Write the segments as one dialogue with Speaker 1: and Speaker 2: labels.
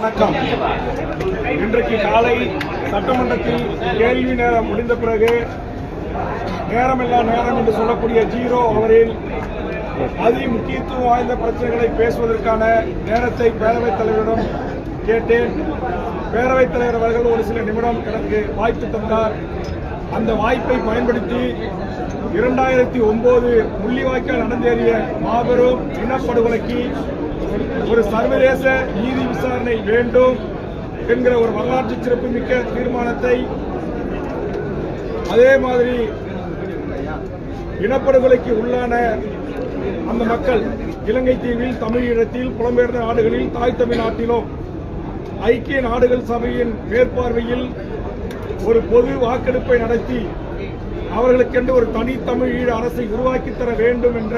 Speaker 1: வணக்கம். இன்றைக்கு காலை சட்டமன்றத்தில் கேள்வி நேரம் முடிந்த பிறகு நேரமில்லா நேரம் என்று சொல்லக்கூடிய ஜீரோ அவரில் அதி முக்கியத்துவம் வாய்ந்த பிரச்சனைகளை பேசுவதற்கான நேரத்தை பேரவைத் தலைவரிடம் கேட்டேன். பேரவைத் தலைவர் அவர்கள் ஒரு சில நிமிடம் எனக்கு வாய்ப்பு தந்தார். அந்த வாய்ப்பை பயன்படுத்தி இரண்டாயிரத்தி ஒன்பது முள்ளிவாய்க்கால் நடந்தேறிய மாபெரும் இனப்படுகொலைக்கு ஒரு சர்வதேச நீதி விசாரணை வேண்டும் என்கிற ஒரு வரலாற்று சிறப்புமிக்க தீர்மானத்தை அதே மாதிரி இனப்படுகொலைக்கு உள்ளான அந்த மக்கள் இலங்கை தீவில் தமிழீழத்தில் புலம்பெயர்ந்த நாடுகளில் தாய் தமிழ் நாட்டிலும் ஐக்கிய நாடுகள் சபையின் மேற்பார்வையில் ஒரு பொது வாக்கெடுப்பை நடத்தி அவர்களுக்கென்று ஒரு தனி தமிழீழ அரசை உருவாக்கி தர வேண்டும் என்ற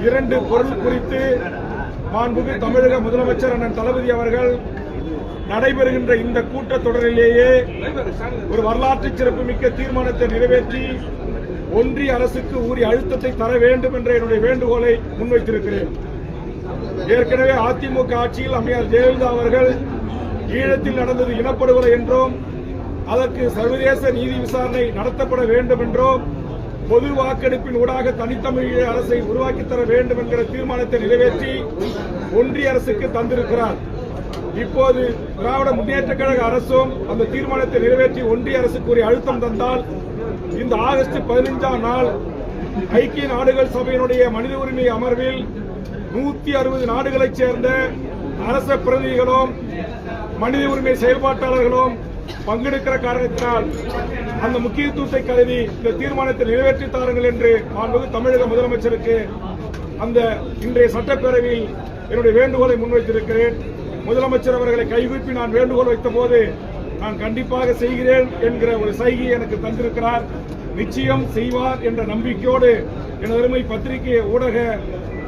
Speaker 1: இரண்டு பொருள் குறித்து மாண்புமிகு தமிழக முதலமைச்சர் அண்ணன் தளபதி அவர்கள் நடைபெறுகின்ற இந்த கூட்டத்தொடரிலேயே ஒரு வரலாற்று சிறப்புமிக்க தீர்மானத்தை நிறைவேற்றி ஒன்றிய அரசுக்கு உரிய அழுத்தத்தை தர வேண்டும் என்ற என்னுடைய வேண்டுகோளை முன்வைத்திருக்கிறேன். ஏற்கனவே அதிமுக ஆட்சியில் அம்மையார் ஜெயலலிதா அவர்கள் ஈழத்தில் நடந்தது இனப்படுகொலை என்றும். அதற்கு சர்வதேச நீதி விசாரணை நடத்தப்பட வேண்டும் என்றும். பொது வாக்கெடுப்பின் ஊடாக தனித்தமிழ் அரசை உருவாக்கி தர வேண்டும் என்கிற தீர்மானத்தை நிறைவேற்றி ஒன்றிய அரசுக்கு தந்திருக்கிறார். இப்போது திராவிட முன்னேற்ற கழக அரசும் அந்த தீர்மானத்தை நிறைவேற்றி ஒன்றிய அரசுக்கு ஒரு அழுத்தம் தந்தால் இந்த ஆகஸ்ட் பதினைஞ்சாம் நாள் ஐக்கிய நாடுகள் சபையினுடைய மனித உரிமை அமர்வில் நூத்தி அறுபது நாடுகளைச் சேர்ந்த அரச பிரதிநிதிகளும் மனித உரிமை செயல்பாட்டாளர்களும் பங்கெடுக்கிற காரணத்தினால் அந்த முக்கியத்துவத்தை கருதி இந்த தீர்மானத்தை நிறைவேற்றி தாருங்கள் என்று காண்பது தமிழக முதலமைச்சருக்கு அந்த இன்றைய சட்டப்பேரவையில் என்னுடைய வேண்டுகோளை முன்வைத்திருக்கிறேன். முதலமைச்சர் அவர்களை கைகூப்பி நான் வேண்டுகோள் வைத்த போது நான் கண்டிப்பாக செய்கிறேன் என்கிற ஒரு சைகையை எனக்கு தந்திருக்கிறார். நிச்சயம் செய்வார் என்ற நம்பிக்கையோடு எனது அருமை பத்திரிகை ஊடக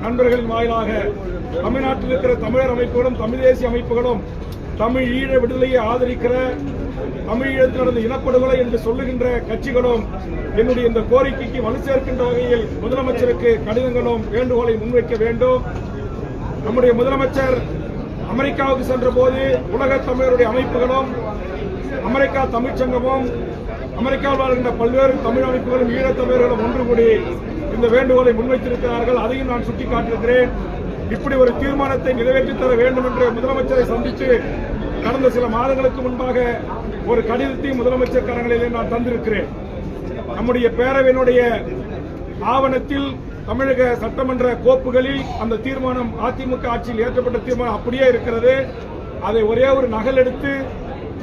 Speaker 1: நண்பர்களின் வாயிலாக தமிழ்நாட்டில் இருக்கிற தமிழர் அமைப்புகளும் தமிழ் தேசிய அமைப்புகளும் தமிழ் ஈழ விடுதலையை ஆதரிக்கிற தமிழீழத்தில் நடந்த இனப்படுகொலை என்று சொல்லுகின்ற கட்சிகளும் என்னுடைய இந்த கோரிக்கைக்கு வலு சேர்க்கின்ற வகையில் முதலமைச்சருக்கு கடிதங்களும் வேண்டுகோளை முன்வைக்க வேண்டும். நம்முடைய முதலமைச்சர் அமெரிக்காவுக்கு சென்ற போது உலக தமிழருடைய அமைப்புகளும் அமெரிக்கா தமிழ்ச்சங்கமும் அமெரிக்காவில் வாழ்கின்ற பல்வேறு தமிழ் அமைப்புகளும் ஈழத்தமிழர்களும் ஒன்று கூடி இந்த வேண்டுகோளை முன்வைத்திருக்கிறார்கள். அதையும் நான் சுட்டிக்காட்டியிருக்கிறேன். இப்படி ஒரு தீர்மானத்தை நிறைவேற்றித் தர வேண்டும் என்று முதலமைச்சரை சந்தித்து கடந்த சில மாதங்களுக்கு முன்பாக ஒரு கடிதத்தை முதலமைச்சர் கரங்களிலே நான் தந்திருக்கிறேன். நம்முடைய பேரவையினுடைய ஆவணத்தில் தமிழக சட்டமன்ற கோப்புகளில் அந்த தீர்மானம் அதிமுக ஆட்சியில் ஏற்றப்பட்ட தீர்மானம் அப்படியே இருக்கிறது. அதை ஒரே ஒரு நகல் எடுத்து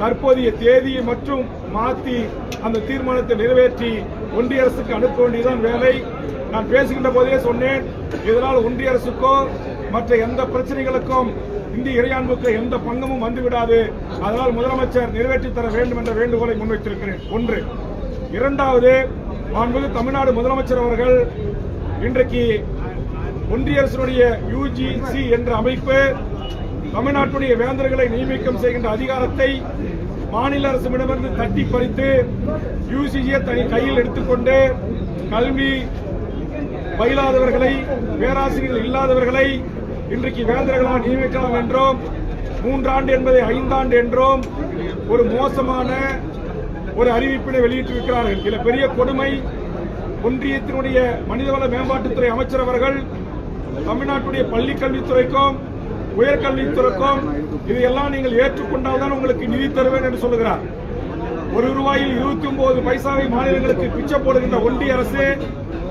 Speaker 1: தற்போதைய தேதியை மற்றும் மாற்றி அந்த தீர்மானத்தை நிறைவேற்றி ஒன்றிய அரசுக்கு அனுப்ப வேண்டியதுதான் வேலை. நான் பேசுகின்ற போதே சொன்னேன் இதனால் ஒன்றிய அரசுக்கோ மற்ற எந்த பிரச்சனைகளுக்கும் இந்திய இறையாண்புக்கு எந்த பங்கமும் வந்துவிடாது. அதனால் முதலமைச்சர் நிறைவேற்றி தர வேண்டும் என்ற வேண்டுகோளை முன்வைத்திருக்கிறேன். ஒன்று. இரண்டாவது மாண்புமிகு தமிழ்நாடு முதலமைச்சர் அவர்கள் இன்றைக்கு ஒன்றிய அரசினுடைய யுஜிசி என்ற அமைப்பு தமிழ்நாட்டுடைய வேந்தர்களை நியமிக்கம் செய்கின்ற அதிகாரத்தை மாநில அரசிடமிருந்து தட்டி பறித்து யூசிஜியை தனி கையில் எடுத்துக்கொண்டு கல்வி பயிலாதவர்களை பேராசிரியர்கள் இல்லாதவர்களை இன்றைக்கு வேந்தர்களாக நியமிக்கலாம் என்றும். மூன்றாண்டு என்பதை ஐந்தாண்டு என்றும். ஒரு மோசமான ஒரு அறிவிப்பினை வெளியிட்டிருக்கிறார்கள். இதில் பெரிய கொடுமை ஒன்றியத்தினுடைய மனிதவள மேம்பாட்டுத்துறை அமைச்சர் அவர்கள் தமிழ்நாட்டுடைய பள்ளி கல்வித்துறைக்கும் உயர்கல்வித்துறைக்கும் இதையெல்லாம் நீங்கள் ஏற்றுக்கொண்டால் தான் உங்களுக்கு நிதி தருவேன் என்று சொல்லுகிறார். ஒரு ரூபாயில் இருபத்தி ஒன்பது பைசாவை மாநிலங்களுக்கு பிச்சை போடுகின்ற ஒன்றிய அரசு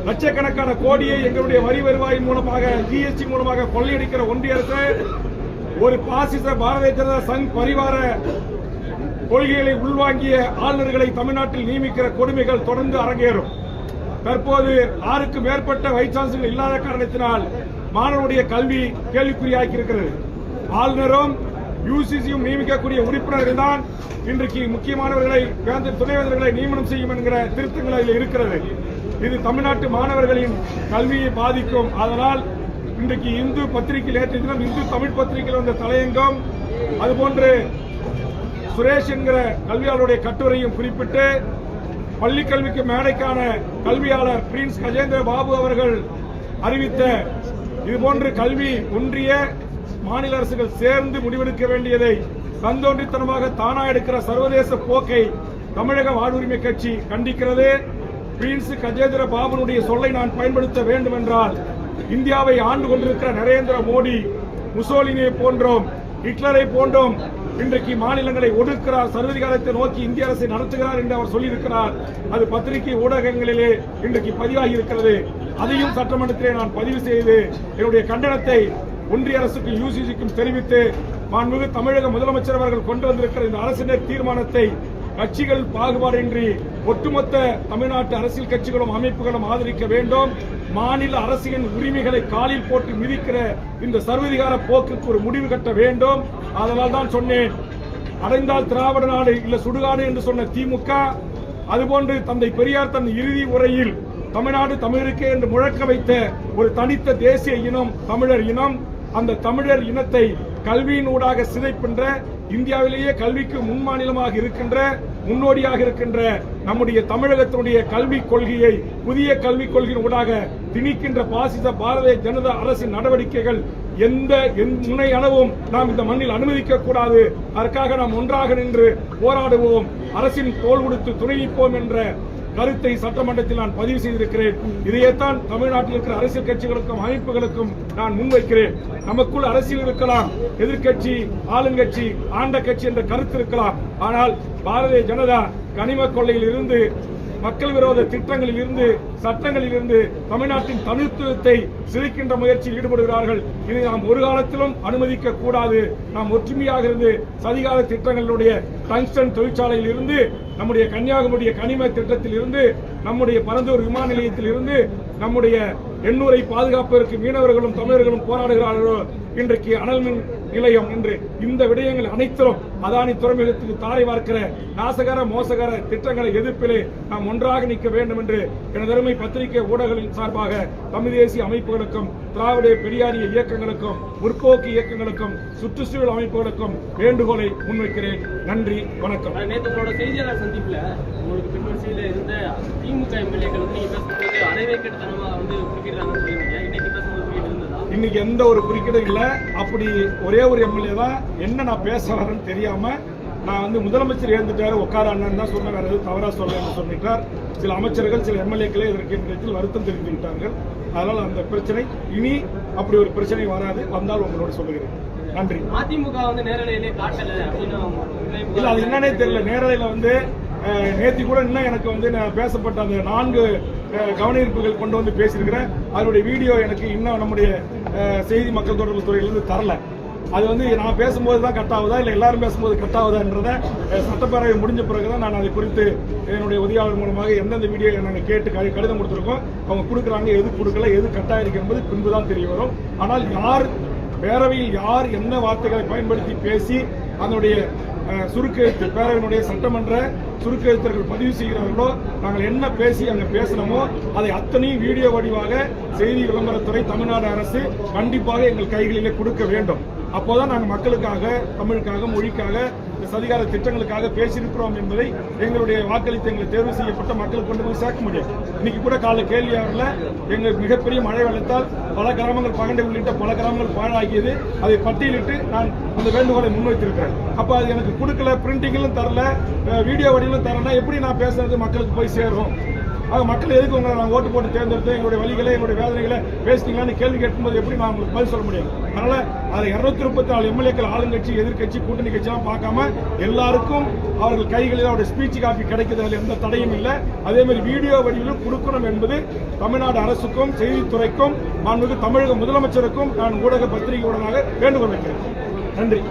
Speaker 1: லட்சக்கணக்கான கோடியை எங்களுடைய வரி வருவாயின் மூலமாக ஜிஎஸ்டி மூலமாக கொள்ளையடிக்கிற ஒன்றிய அரசு ஒரு பாசிச பாரதிய ஜனதா சங் பரிவார கொள்கைகளை உள்வாங்கிய ஆளுநர்களை தமிழ்நாட்டில் நியமிக்கிற கொடுமைகள் தொடர்ந்து அரங்கேறும். தற்போது ஆறுக்கு மேற்பட்ட வைஸ் சான்சலர் இல்லாத காரணத்தினால் மாணவனுடைய கல்வி கேள்விக்குறியாக்கி இருக்கிறது ஆளுநரும் யூசிசியும் நியமிக்கக்கூடிய உறுப்பினர்கள் தான் இன்றைக்கு முக்கியமானவர்களை வேந்தர் துணைவேந்தர்களை நியமனம் செய்யும் என்கிற திருத்தங்கள் அதில் இருக்கிறது. இது தமிழ்நாட்டு மாணவர்களின் கல்வியை பாதிக்கும். அதனால் இன்றைக்கு இந்து பத்திரிகை நேற்று தினம் இந்து தமிழ் பத்திரிகையில் வந்த தலையங்கம் அதுபோன்று சுரேஷ் என்கிற கல்வியாளருடைய கட்டுரையும் குறிப்பிட்டு பள்ளி கல்விக்கு மேடைக்கான கல்வியாளர் பிரின்ஸ் கஜேந்திர பாபு அவர்கள் அறிவித்த இதுபோன்று கல்வி ஒன்றிய மாநில அரசுகள் சேர்ந்து முடிவெடுக்க வேண்டியதை தந்தோன்றித்தனமாக தானா எடுக்கிற சர்வதேச போக்கை தமிழக வாழ்வுரிமை கட்சி கண்டிக்கிறது. பிரின்ஸ் கஜேந்திர பாபுனுடைய சொல்லை நான் பயன்படுத்த வேண்டும் என்றால் இந்தியாவை ஆண்டு கொண்டிருக்கிற நரேந்திர மோடி முசோலினியை போன்றோம் ஹிட்லரை போன்றோம் இன்றைக்கு மாநிலங்களை ஒடுக்கிறார் சர்வதிகாரத்தை நோக்கி இந்திய அரசை நடத்துகிறார் என்று அவர் சொல்லியிருக்கிறார். அது பத்திரிகை ஊடகங்களிலே இன்றைக்கு பதிவாகி இருக்கிறது அதையும் சட்டமன்றத்திலே நான் பதிவு செய்து என்னுடைய கண்டனத்தை ஒன்றிய அரசுக்கும் யூசிசிக்கும் தெரிவித்து மாண்புமிகு தமிழக முதலமைச்சர் அவர்கள் கொண்டு வந்திருக்கிற இந்த அரசினர் தீர்மானத்தை கட்சிகள் பாகுபாடின்றி ஒட்டுமொத்த தமிழ்நாட்டு அரசியல் கட்சிகளும் அமைப்புகளும் ஆதரிக்க வேண்டும். மாநில அரசின் உரிமைகளை காலில் போட்டு மிதிக்கிற இந்த சர்வதிகார போக்குக்கு ஒரு முடிவு கட்ட வேண்டும். அதனால் தான் சொன்னேன். அடைந்தால் திராவிட நாடு இல்ல சுடுகாடு என்று சொன்ன திமுக அதுபோன்று தந்தை பெரியார் தன் இறுதி உரையில் தமிழ்நாடு தமிழருக்கே என்று முழக்க வைத்த ஒரு தனித்த தேசிய இனம் தமிழர் இனம் அந்த தமிழர் இனத்தை கல்வியின் ஊடாக சிதைப்பின்ற இந்தியாவிலேயே கல்விக்கு முன்மாநிலமாக இருக்கின்ற முன்னோடியாக இருக்கின்ற நம்முடைய தமிழகத்தினுடைய கல்விக் கொள்கையை புதிய கல்விக் கொள்கையின் ஊடாக திணிக்கின்ற பாசித பாரதிய ஜனதா அரசின் நடவடிக்கைகள் எந்த முனை அளவும் நாம் இந்த மண்ணில் அனுமதிக்க கூடாது. அதற்காக நாம் ஒன்றாக நின்று போராடுவோம். அரசின் தோல் கொடுத்து துணை நிற்போம் என்ற கருத்தை சட்டமன்றத்தில் நான் பதிவு செய்திருக்கிறேன். இதையேத்தான் தமிழ்நாட்டில் இருக்கிற அரசியல் கட்சிகளுக்கும் அமைப்புகளுக்கும் நான் முன்வைக்கிறேன். நமக்குள் அரசியல் இருக்கலாம் எதிர்க்கட்சி ஆளுங்கட்சி ஆண்ட கட்சி என்ற கருத்து இருக்கலாம். ஆனால் பாரதிய ஜனதா கனிம கொள்ளையில் இருந்து மக்கள் விரோத திட்டங்களில் இருந்து சட்டங்களில் இருந்து தமிழ்நாட்டின் தனித்துவத்தை சிதைக்கின்ற முயற்சியில் ஈடுபடுகிறார்கள். இதை நாம் ஒரு காலத்திலும் அனுமதிக்க கூடாது. நாம் ஒற்றுமையாக இருந்து சதிகால திட்டங்களுடைய டங்ஸ்டன் தொழிற்சாலையில் இருந்து நம்முடைய கன்னியாகுமரி கனிம திட்டத்தில் இருந்து நம்முடைய பரந்தூர் விமான நிலையத்தில் இருந்து நம்முடைய எண்ணூரை பாதுகாப்பதற்கு மீனவர்களும் தமிழர்களும் போராடுகிறார்களோ இன்றைக்கு அனல் மின் நிலையம் என்று இந்த விடயங்கள் அனைத்திலும் அதானி துறைமுகத்துக்கு தாரை பார்க்கிற நாசகர மோசகர திட்டங்களை எதிர்ப்பிலே நாம் ஒன்றாக நிற்க வேண்டும் என்று எனது அருமை பத்திரிகை ஊடகங்களின் சார்பாக தமிழ் தேசிய அமைப்புகளுக்கும் திராவிட பெரியாரிய இயக்கங்களுக்கும் முற்போக்கு இயக்கங்களுக்கும் சுற்றுச்சூழல் அமைப்புகளுக்கும் வேண்டுகோளை முன்வைக்கிறேன். நன்றி வணக்கம்.
Speaker 2: நேற்று உங்களோட செய்தியாளர் சந்திப்புல உங்களுக்கு பின்வரிசையில் இருந்த திமுக எம்எல்ஏக்கள் வந்து நீங்க பேசும்போது வந்து குறிப்பிடுறாங்கன்னு சொல்லியிருந்தீங்க. இன்னைக்கு
Speaker 1: இன்னைக்கு எந்த ஒரு குறுக்கீடும் இல்ல. அப்படி ஒரே ஒரு எம்எல்ஏ தான் என்ன நான் பேச வரேன்னு தெரியாம நான் வந்து முதலமைச்சர் எழுந்துட்டாரு உட்கார அண்ணன் தான் சொன்ன வேற எதுவும் தவறா சொல்லலன்னு சொல்லிட்டார். சில அமைச்சர்கள் சில எம்எல்ஏக்களே இதற்கு இந்த இடத்தில் வருத்தம் தெரிவித்துவிட்டார்கள். அதனால் அந்த பிரச்சனை இனி அப்படி ஒரு பிரச்சனை வராது. வந்தால் உங்களோட சொல்லுகிறேன். நன்றி.
Speaker 2: அதிமுக வந்து நேரலையிலே காட்டல
Speaker 1: இல்ல அது என்னன்னே தெரியல. நேரலையில வந்து நேத்தி கூட இன்னும் எனக்கு வந்து நான் பேசப்பட்ட அந்த நான்கு கவனஈர்ப்புகள் கொண்டு வந்து பேசியிருக்கிறேன். அதனுடைய வீடியோ எனக்கு இன்னும் நம்முடைய செய்தி மக்கள் தொடர்பு துறையிலிருந்து தரல. அது வந்து நான் பேசும்போது தான் கட் ஆகுதா இல்லை எல்லாரும் பேசும்போது கட் ஆகுதான்றத சட்டப்பேரவை முடிஞ்ச பிறகு தான் நான் அதை குறித்து என்னுடைய உதவியாளர் மூலமாக எந்தெந்த வீடியோ நாங்கள் கேட்டு கடிதம் கொடுத்துருக்கோம் அவங்க கொடுக்குறாங்க எது கொடுக்கல எது கட்டாயிருக்கு என்பது பின்பு தான் தெரிய வரும். ஆனால் யார் பேரவையில் யார் என்ன வார்த்தைகளை பயன்படுத்தி பேசி அதனுடைய சுருக்கெழுத்து பேரவையினுடைய சட்டமன்ற சுருக்கெழுத்தர்கள் பதிவு செய்கிறார்களோ நாங்கள் என்ன பேசி அங்கே பேசணுமோ அதை அத்தனையும் வீடியோ வடிவாக செய்தி விளம்பரத்துறை தமிழ்நாடு அரசு கண்டிப்பாக எங்கள் கைகளிலே கொடுக்க வேண்டும். அப்போதான் நாங்கள் மக்களுக்காக தமிழுக்காக மொழிக்காக இந்த சதிகார திட்டங்களுக்காக பேசியிருக்கிறோம் என்பதை எங்களுடைய வாக்களித்து எங்களை தேர்வு செய்யப்பட்ட மக்களுக்கு கொண்டு போய் சேர்க்க முடியும். இன்னைக்கு கூட காலை கேள்வி எங்கள் மிகப்பெரிய மழை வெள்ளத்தால் பல கிராமங்கள் பகண்டை உள்ளிட்ட பல கிராமங்கள் பாழாகியது. அதை பட்டியலிட்டு நான் அந்த வேண்டுகோளை முன்வைத்திருக்கிறேன். அப்போ அது எனக்கு கொடுக்கல பிரிண்டிங்கிலும் தரல வீடியோ வடிவில் வடிவிலும் தரேன்னா எப்படி நான் பேசுறது? மக்களுக்கு போய் சேரும் ஆக மக்கள் எதுக்கு உங்களை நான் ஓட்டு போட்டு தேர்ந்தெடுத்து எங்களுடைய வழிகளை எங்களுடைய வேதனைகளை பேசிட்டீங்களான்னு கேள்வி கேட்கும்போது எப்படி நான் உங்களுக்கு பதில் சொல்ல முடியும்? அதனால அது இருநூத்தி முப்பத்தி நாலு எம்எல்ஏக்கள் ஆளுங்கட்சி எதிர்க்கட்சி கூட்டணி கட்சியெல்லாம் பார்க்காம எல்லாருக்கும் அவர்கள் கைகளில் அவருடைய ஸ்பீச் காப்பி அதில் எந்த தடையும் இல்லை. அதே மாதிரி வீடியோ வடிவிலும் கொடுக்கணும் என்பது தமிழ்நாடு அரசுக்கும் செய்தித்துறைக்கும் மாண்புமிகு தமிழக முதலமைச்சருக்கும் நான் ஊடக பத்திரிகை வேண்டுகோள் வைக்கிறேன். நன்றி.